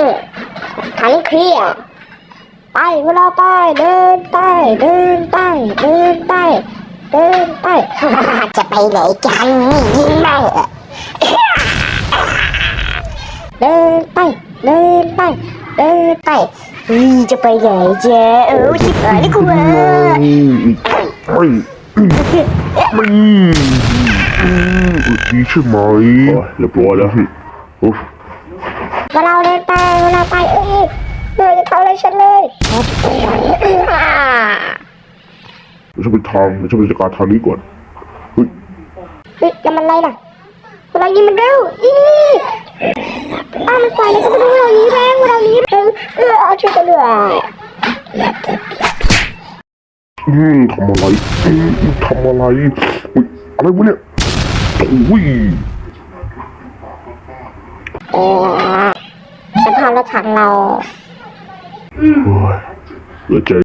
อืมทางนี้เคลียร์ไปพวกเราไปเดินไปเดินไปเดินไปเดินไปจะไปไหนกันนี่ยิงได้เดินไปเดินไปเดินไปจะไปไหนเจ๊เออชิบหายแล้วกูว่าไม่ไม่ดีใช่ไหมเรียบร้อยแล้วเราเดินไป พวกเราไปเอ้ยเออจะทำอะไรฉันเลยเดี๋ยวฉันไปทางเดี๋ยวฉันไปจัดการทางนี้ก่อนเฮ้ยเฮ้ยแล้วมันอะไรล่ะพวกเรายิงมันเร็วยิงป้ามันปล่อยแล้วก็พวกเรายิงแรงพวกเรายิงแรงเออเอาช่วยกันด้วยอืมทำอะไรอืมทำอะไรอุ้ยอะไรวะเนี่ยอุ้ยเออสภาพ รถถังเราโอ้ยเหลือใจ